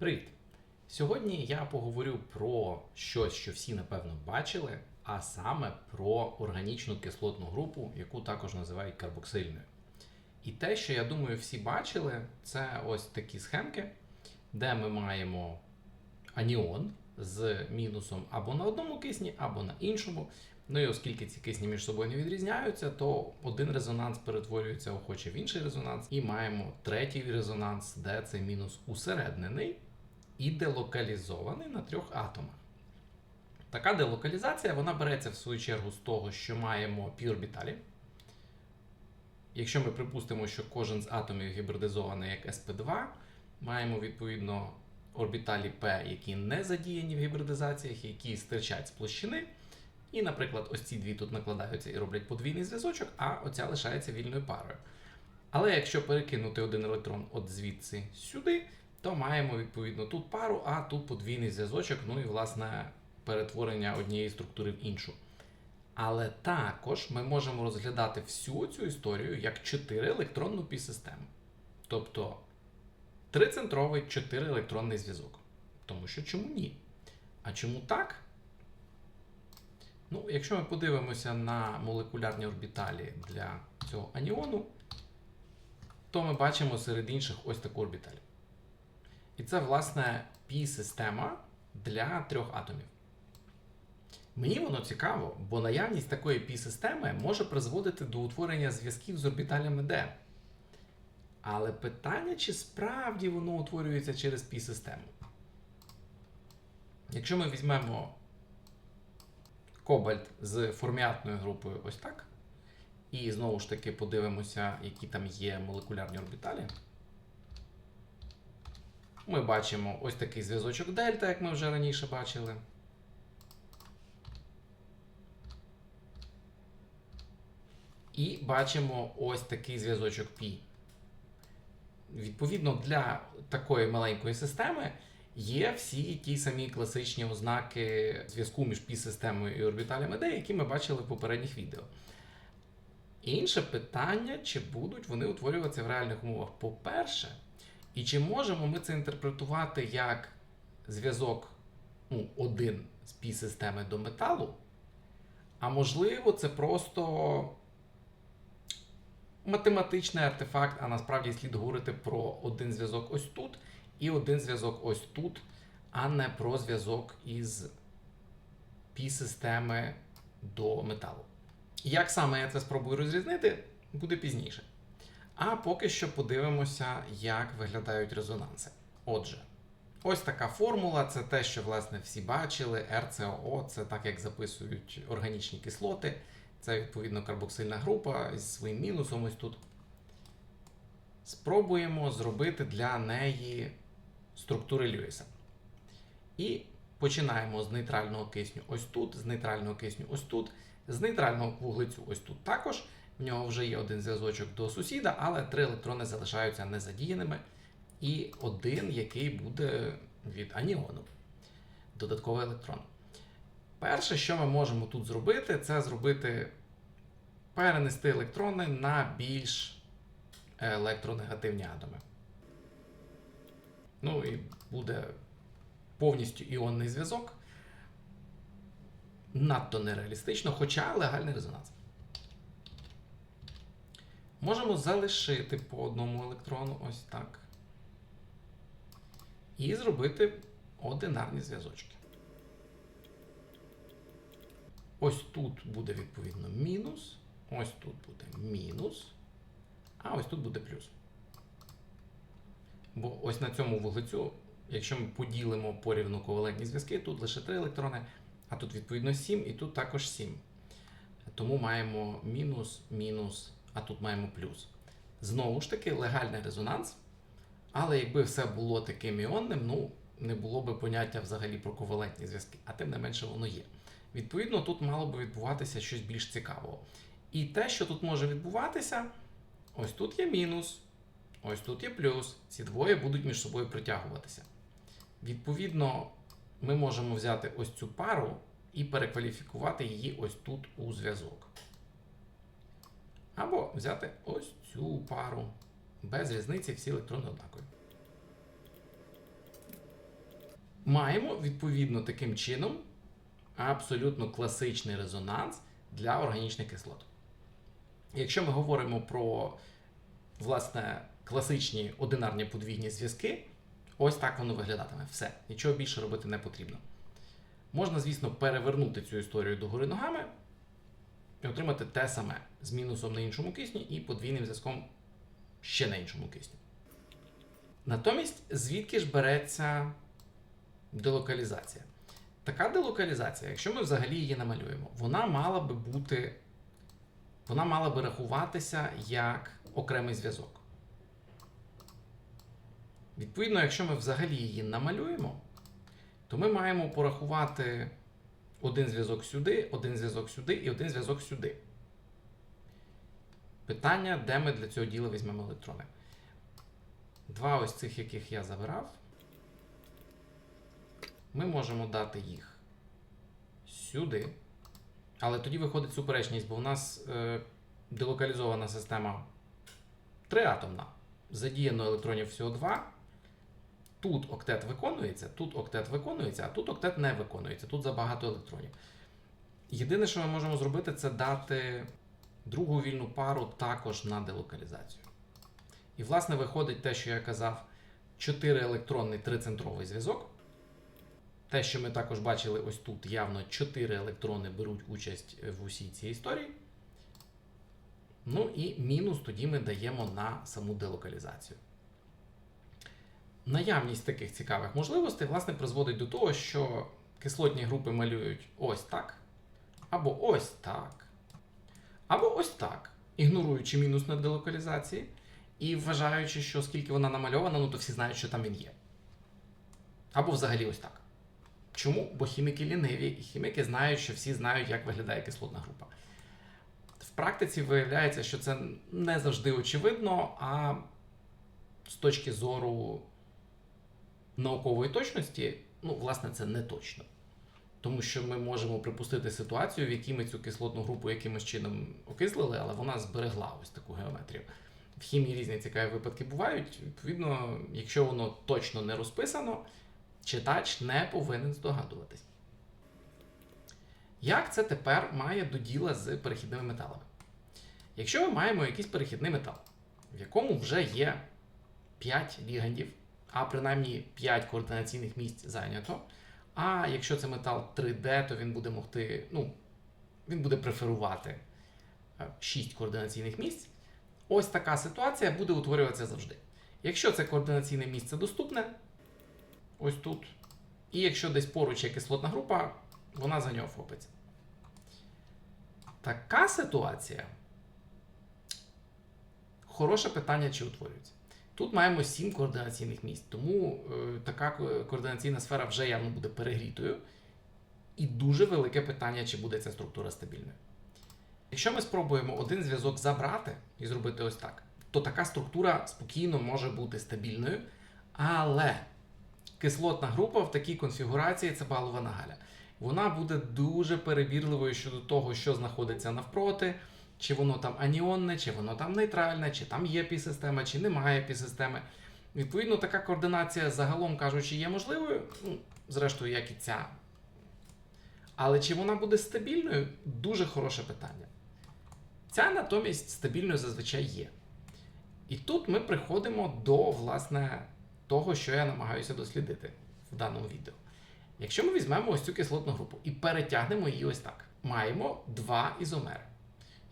Привіт! Сьогодні я поговорю про щось, що всі напевно бачили, а саме про органічну кислотну групу, яку також називають карбоксильною. І те, що я думаю, всі бачили, це ось такі схемки, де ми маємо аніон з мінусом або на одному кисні, або на іншому. Ну і оскільки ці кисні між собою не відрізняються, то один резонанс перетворюється охоче в інший резонанс, і маємо третій резонанс, де цей мінус усереднений і делокалізований на трьох атомах. Така делокалізація вона береться в свою чергу з того, що маємо пі-орбіталі. Якщо ми припустимо, що кожен з атомів гібридизований як sp2, маємо відповідно орбіталі P, які не задіяні в гібридизаціях, які стирчать з площини. І, наприклад, ось ці дві тут накладаються і роблять подвійний зв'язочок, а оця лишається вільною парою. Але якщо перекинути один електрон от звідси сюди, то маємо відповідно тут пару, а тут подвійний зв'язочок, ну і власне перетворення однієї структури в іншу. Але також ми можемо розглядати всю цю історію як 4 електронну пі-систему. Тобто трицентровий 4 електронний зв'язок. Тому що чому ні? А чому так? Ну, якщо ми подивимося на молекулярні орбіталі для цього аніону, то ми бачимо серед інших ось таку орбіталь. І це, власне, пі-система для трьох атомів. Мені воно цікаво, бо наявність такої пі-системи може призводити до утворення зв'язків з орбіталями D. Але питання, чи справді воно утворюється через пі-систему. Якщо ми візьмемо кобальт з форміатною групою ось так, і знову ж таки подивимося, які там є молекулярні орбіталі. Ми бачимо ось такий зв'язочок дельта, як ми вже раніше бачили. І бачимо ось такий зв'язочок π. Відповідно, для такої маленької системи є всі ті самі класичні ознаки зв'язку між пі-системою і орбіталями D, які ми бачили в попередніх відео. Інше питання, чи будуть вони утворюватися в реальних умовах. По-перше, і чи можемо ми це інтерпретувати як зв'язок ну, один з пі-системи до металу? А можливо, це просто математичний артефакт, а насправді слід говорити про один зв'язок ось тут і один зв'язок ось тут, а не про зв'язок із пі-системи до металу. Як саме я це спробую розрізнити, буде пізніше. А поки що подивимося, як виглядають резонанси. Отже, ось така формула це те, що власне всі бачили. РЦО це так, як записують органічні кислоти. Це відповідно карбоксильна група зі своїм мінусом ось тут. Спробуємо зробити для неї структури Льюіса. І починаємо з нейтрального кисню ось тут, з нейтрального кисню ось тут, з нейтрального вуглецю ось тут також. В нього вже є один зв'язочок до сусіда, але три електрони залишаються незадіяними. І один, який буде від аніону. Додатковий електрон. Перше, що ми можемо тут зробити, це зробити перенести електрони на більш електронегативні атоми. Ну і буде повністю іонний зв'язок. Надто нереалістично, хоча легальний резонанс. Можемо залишити по одному електрону ось так. І зробити одинарні зв'язочки. Ось тут буде відповідно мінус, ось тут буде мінус, а ось тут буде плюс. Бо ось на цьому вуглецю, якщо ми поділимо порівну ковалентні зв'язки, тут лише 3 електрони, а тут відповідно 7, і тут також 7. Тому маємо мінус, мінус, а тут маємо плюс. Знову ж таки, легальний резонанс. Але якби все було таким іонним, ну, не було би поняття взагалі про ковалентні зв'язки, а тим не менше воно є. Відповідно, тут мало би відбуватися щось більш цікавого. І те, що тут може відбуватися, ось тут є мінус, ось тут є плюс. Ці двоє будуть між собою притягуватися. Відповідно, ми можемо взяти ось цю пару і перекваліфікувати її ось тут у зв'язок. Або взяти ось цю пару. Без різниці всі електрони однакові. маємо відповідно таким чином абсолютно класичний резонанс для органічних кислот. Якщо ми говоримо про власне класичні одинарні подвійні зв'язки, ось так воно виглядатиме. Все, нічого більше робити не потрібно. Можна, звісно, перевернути цю історію догори ногами і отримати те саме з мінусом на іншому кисні і подвійним зв'язком ще на іншому кисню. Натомість, звідки ж береться делокалізація? Така делокалізація, якщо ми взагалі її намалюємо, вона мала би бути, вона мала би рахуватися як окремий зв'язок. Відповідно, якщо ми взагалі її намалюємо, то ми маємо порахувати один зв'язок сюди, один зв'язок сюди і один зв'язок сюди. Питання, де ми для цього діла візьмемо електрони. Два ось цих, яких я забирав, ми можемо дати їх сюди. Але тоді виходить суперечність, бо в нас е, делокалізована система триатомна. Задіяно електронів всього два. Тут октет виконується, тут октет виконується, а тут октет не виконується. Тут забагато електронів. Єдине, що ми можемо зробити, це дати другу вільну пару також на делокалізацію. І, власне, виходить те, що я казав: 4 електронний трицентровий зв'язок. Те, що ми також бачили ось тут, явно 4 електрони беруть участь в усій цій історії. Ну і мінус тоді ми даємо на саму делокалізацію. Наявність таких цікавих можливостей, власне, призводить до того, що кислотні групи малюють ось так, або ось так, або ось так, ігноруючи мінус на делокалізації і вважаючи, що оскільки вона намальована, ну то всі знають, що там він є. Або взагалі ось так. Чому? Бо хіміки ліниві, і хіміки знають, що всі знають, як виглядає кислотна група. В практиці виявляється, що це не завжди очевидно, а з точки зору наукової точності, ну, власне, це не точно. Тому що ми можемо припустити ситуацію, в якій ми цю кислотну групу якимось чином окислили, але вона зберегла ось таку геометрію. В хімії різні цікаві випадки бувають. Відповідно, якщо воно точно не розписано, читач не повинен здогадуватись. Як це тепер має до діла з перехідними металами? Якщо ми маємо якийсь перехідний метал, в якому вже є 5 лігандів, а принаймні 5 координаційних місць зайнято. А якщо це метал 3D, то він буде могти, ну, він буде преферувати 6 координаційних місць. Ось така ситуація буде утворюватися завжди. Якщо це координаційне місце доступне, ось тут. І якщо десь поруч є кислотна група, вона за нього вхопиться. Така ситуація. Хороше питання, чи утворюється. Тут маємо 7 координаційних місць, тому е, така координаційна сфера вже явно буде перегрітою. І дуже велике питання, чи буде ця структура стабільною. Якщо ми спробуємо один зв'язок забрати і зробити ось так, то така структура спокійно може бути стабільною, але кислотна група в такій конфігурації це балова нагаля. Вона буде дуже перебірливою щодо того, що знаходиться навпроти, чи воно там аніонне, чи воно там нейтральне, чи там є пі-система, чи немає пі-системи. Відповідно, така координація, загалом кажучи, є можливою, ну, зрештою, як і ця. Але чи вона буде стабільною дуже хороше питання. Ця натомість стабільною зазвичай є. І тут ми приходимо до власне того, що я намагаюся дослідити в даному відео. Якщо ми візьмемо ось цю кислотну групу і перетягнемо її ось так, маємо два ізомери.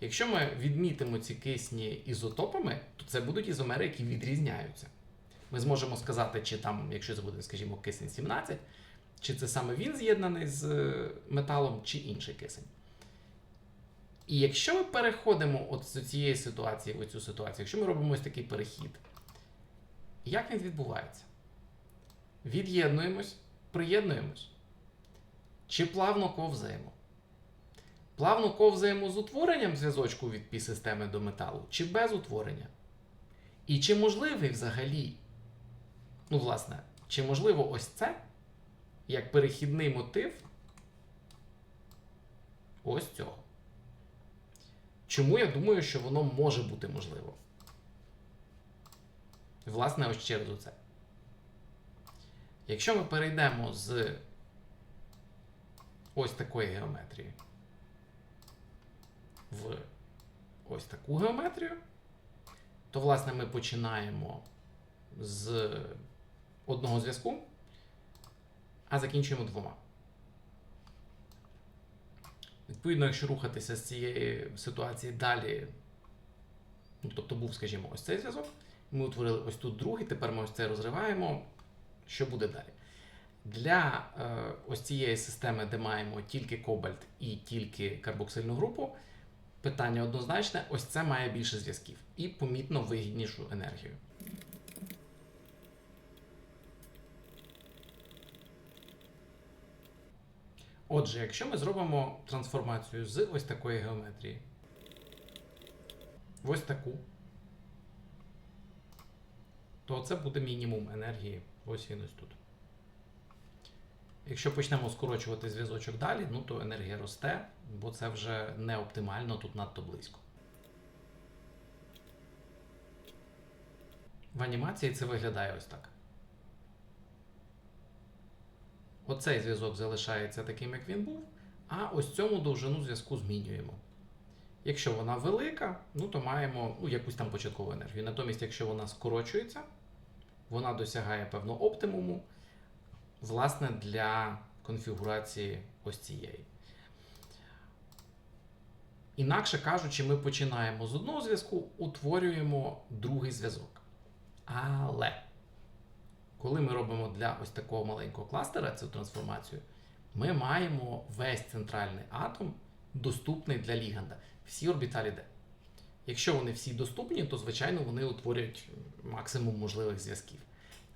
Якщо ми відмітимо ці кисні ізотопами, то це будуть ізомери, які відрізняються. Ми зможемо сказати, чи там, якщо це буде, скажімо, кисень 17, чи це саме він з'єднаний з е, металом, чи інший кисень. І якщо ми переходимо от з цієї ситуації в цю ситуацію, якщо ми робимо ось такий перехід, як він відбувається? Від'єднуємось, приєднуємось. Чи плавно ковзаємо? Плавно ковзаємо з утворенням зв'язочку від пі-системи до металу, чи без утворення? І чи можливий взагалі, ну, власне, чи можливо ось це як перехідний мотив ось цього? Чому я думаю, що воно може бути можливо? Власне, ось через оце. Якщо ми перейдемо з ось такої геометрії в ось таку геометрію, то, власне, ми починаємо з одного зв'язку, а закінчуємо двома. Відповідно, якщо рухатися з цієї ситуації далі, ну, тобто був, скажімо, ось цей зв'язок, ми утворили ось тут другий, тепер ми ось це розриваємо. Що буде далі? Для е, ось цієї системи, де маємо тільки кобальт і тільки карбоксильну групу, питання однозначне: ось це має більше зв'язків і помітно вигіднішу енергію. Отже, якщо ми зробимо трансформацію з ось такої геометрії, в ось таку, то це буде мінімум енергії ось він ось тут. Якщо почнемо скорочувати зв'язочок далі, ну то енергія росте, бо це вже не оптимально, тут надто близько. В анімації це виглядає ось так. Оцей зв'язок залишається таким, як він був, а ось цьому довжину зв'язку змінюємо. Якщо вона велика, ну то маємо ну, якусь там початкову енергію. Натомість, якщо вона скорочується, вона досягає певного оптимуму, власне, для конфігурації ось цієї. Інакше кажучи, ми починаємо з одного зв'язку, утворюємо другий зв'язок. Але коли ми робимо для ось такого маленького кластера цю трансформацію, ми маємо весь центральний атом доступний для ліганда. Всі орбіталі D. Якщо вони всі доступні, то звичайно вони утворюють максимум можливих зв'язків.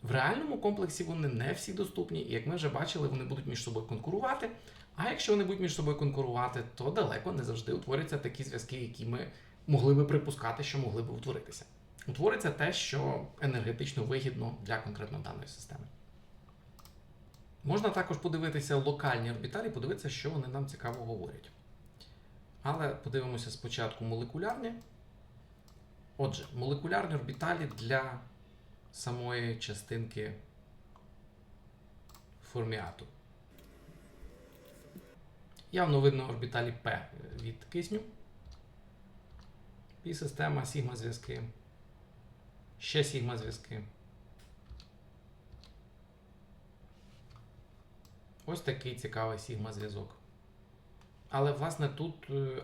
В реальному комплексі вони не всі доступні, і як ми вже бачили, вони будуть між собою конкурувати. А якщо вони будуть між собою конкурувати, то далеко не завжди утворюються такі зв'язки, які ми могли би припускати, що могли б утворитися. Утвориться те, що енергетично вигідно для конкретно даної системи. Можна також подивитися локальні орбіталі, подивитися, що вони нам цікаво говорять. Але подивимося спочатку молекулярні. Отже, молекулярні орбіталі для самої частинки форміату. Явно видно орбіталі P від кисню. І система сігма зв'язки. Ще сігма зв'язки. Ось такий цікавий сігма зв'язок. Але, власне, тут е,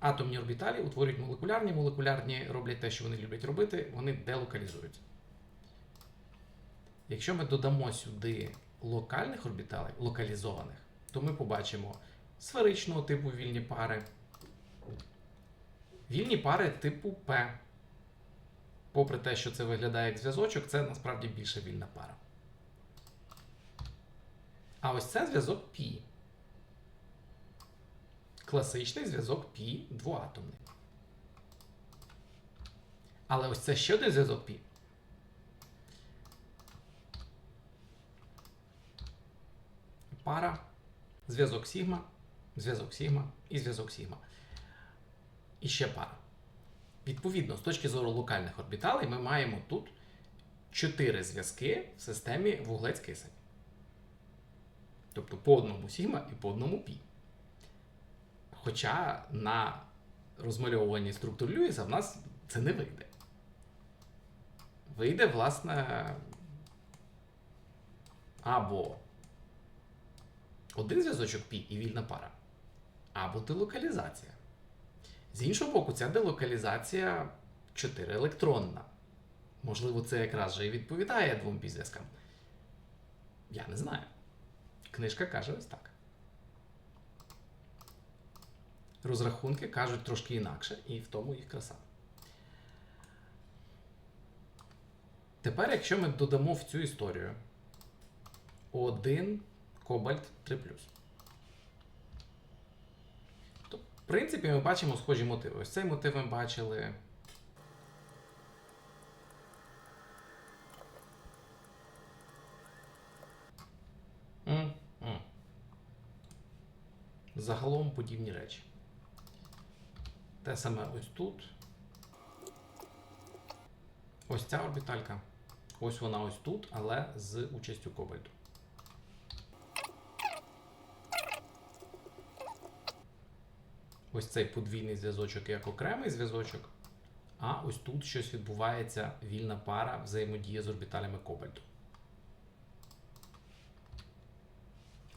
атомні орбіталі утворюють молекулярні. Молекулярні роблять те, що вони люблять робити, вони делокалізуються. Якщо ми додамо сюди локальних орбіталей, локалізованих, то ми побачимо сферичного типу вільні пари, вільні пари типу П. Попри те, що це виглядає як зв'язочок, це насправді більше вільна пара. А ось це зв'язок Пі. Класичний зв'язок Пі двоатомний. Але ось це ще один зв'язок Пі. Пара, зв'язок сігма, зв'язок сігма і зв'язок сігма. І ще пара. Відповідно, з точки зору локальних орбіталей, ми маємо тут чотири зв'язки в системі вуглець кисень. Тобто по одному сігма і по одному пі. Хоча на розмальовуванні структур Льюіса в нас це не вийде. Вийде, власне, або один зв'язочок пі і вільна пара, або делокалізація. З іншого боку, ця делокалізація 4 електронна. Можливо, це якраз же і відповідає двом зв'язкам. Я не знаю. Книжка каже ось так. Розрахунки кажуть трошки інакше, і в тому їх краса. Тепер, якщо ми додамо в цю історію 1 кобальт 3 то, в принципі, ми бачимо схожі мотиви. Ось цей мотив ми бачили. Загалом подібні речі. Те саме ось тут. Ось ця орбіталька. Ось вона ось тут, але з участю кобальту. Ось цей подвійний зв'язочок як окремий зв'язочок. А ось тут щось відбувається вільна пара взаємодія з орбіталями кобальту.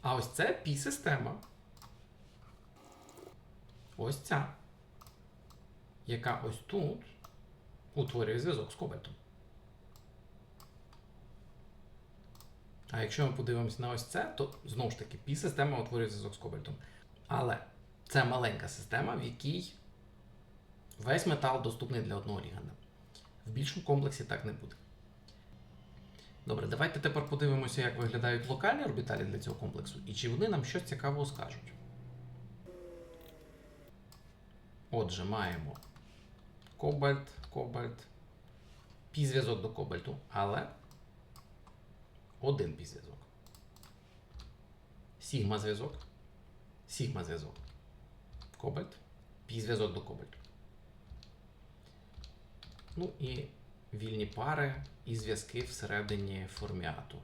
А ось це пі-система. Ось ця, яка ось тут утворює зв'язок з кобальтом. А якщо ми подивимося на ось це, то знову ж таки пі-система утворює зв'язок з кобальтом. Але це маленька система, в якій весь метал доступний для одного ліганда. В більшому комплексі так не буде. Добре, давайте тепер подивимося, як виглядають локальні орбіталі для цього комплексу і чи вони нам щось цікавого скажуть. Отже, маємо кобальт, кобальт, пі-зв'язок до кобальту, але один пі-зв'язок. Сігма зв'язок, сігма зв'язок. Кобальт, пі-зв'язок до кобальту. Ну і вільні пари і зв'язки всередині форміату.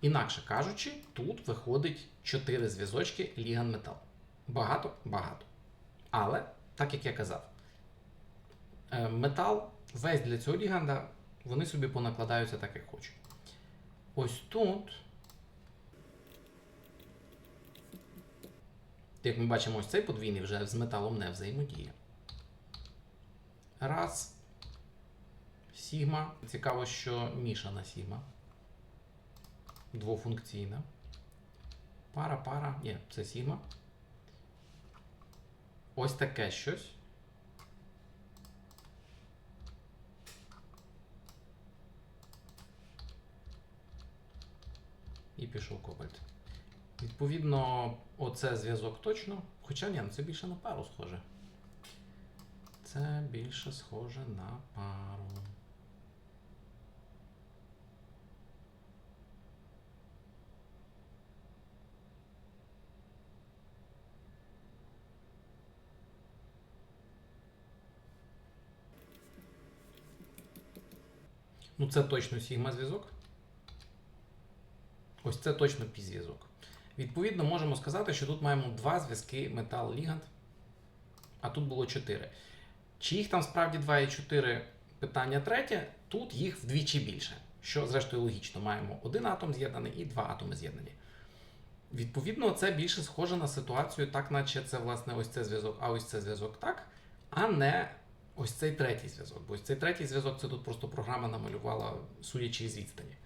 Інакше кажучи, тут виходить 4 зв'язочки ліган метал. Багато, багато. Але, так як я казав, е, метал весь для цього ліганда, вони собі понакладаються так, як хочуть. Ось тут, як ми бачимо, ось цей подвійний вже з металом не взаємодіє. Раз. Сігма. Цікаво, що мішана сігма. Двофункційна. Пара, пара. Ні, це сігма. Ось таке щось. І пішов кобальт. Відповідно, оце зв'язок точно. Хоча ні, ну це більше на пару схоже. Це більше схоже на пару. Ну, це точно сігма зв'язок. Ось це точно пі-зв'язок. Відповідно, можемо сказати, що тут маємо два зв'язки метал ліганд, а тут було 4. Чи їх там справді 2 і 4 питання третє, тут їх вдвічі більше. Що, зрештою, логічно, маємо один атом з'єднаний і два атоми з'єднані. Відповідно, це більше схоже на ситуацію, так наче це власне ось це зв'язок, а ось це зв'язок так, а не ось цей третій зв'язок. Бо ось цей третій зв'язок це тут просто програма намалювала, судячи з відстані.